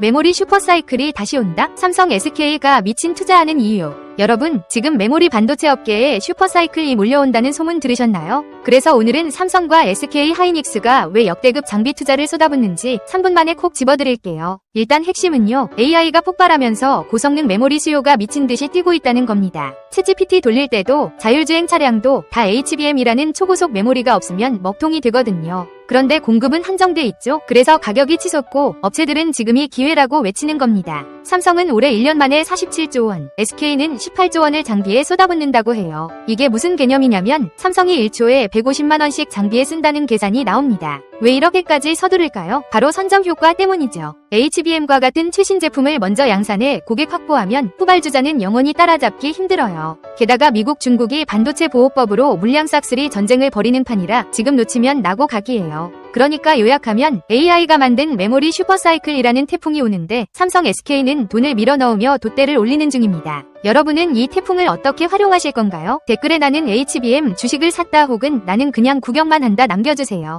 메모리 슈퍼사이클이 다시 온다? 삼성 SK가 미친 투자하는 이유. 여러분, 지금 메모리 반도체 업계에 슈퍼사이클이 몰려온다는 소문 들으셨나요? 그래서 오늘은 삼성과 SK 하이닉스가 왜 역대급 장비 투자를 쏟아붓는지 3분 만에 콕 집어드릴게요. 일단 핵심은요, AI가 폭발하면서 고성능 메모리 수요가 미친 듯이 뛰고 있다는 겁니다. 챗GPT 돌릴 때도 자율주행 차량도 다 HBM이라는 초고속 메모리가 없으면 먹통이 되거든요. 그런데 공급은 한정돼 있죠. 그래서 가격이 치솟고 업체들은 지금이 기회라고 외치는 겁니다. 삼성은 올해 1년 만에 47조 원, SK는 18조 원을 장비에 쏟아붓는다고 해요. 이게 무슨 개념이냐면 삼성이 1초에 150만 원씩 장비에 쓴다는 계산이 나옵니다. 왜 이렇게까지 서두를까요? 바로 선점 효과 때문이죠. HBM과 같은 최신 제품을 먼저 양산해 고객 확보하면 후발주자는 영원히 따라잡기 힘들어요. 게다가 미국 중국이 반도체 보호법으로 물량 싹쓸이 전쟁을 벌이는 판이라 지금 놓치면 나고 각이에요. 그러니까 요약하면 AI가 만든 메모리 슈퍼사이클이라는 태풍이 오는데 삼성 SK는 돈을 밀어 넣으며 돛대를 올리는 중입니다. 여러분은 이 태풍을 어떻게 활용하실 건가요? 댓글에 나는 HBM 주식을 샀다 혹은 나는 그냥 구경만 한다 남겨주세요.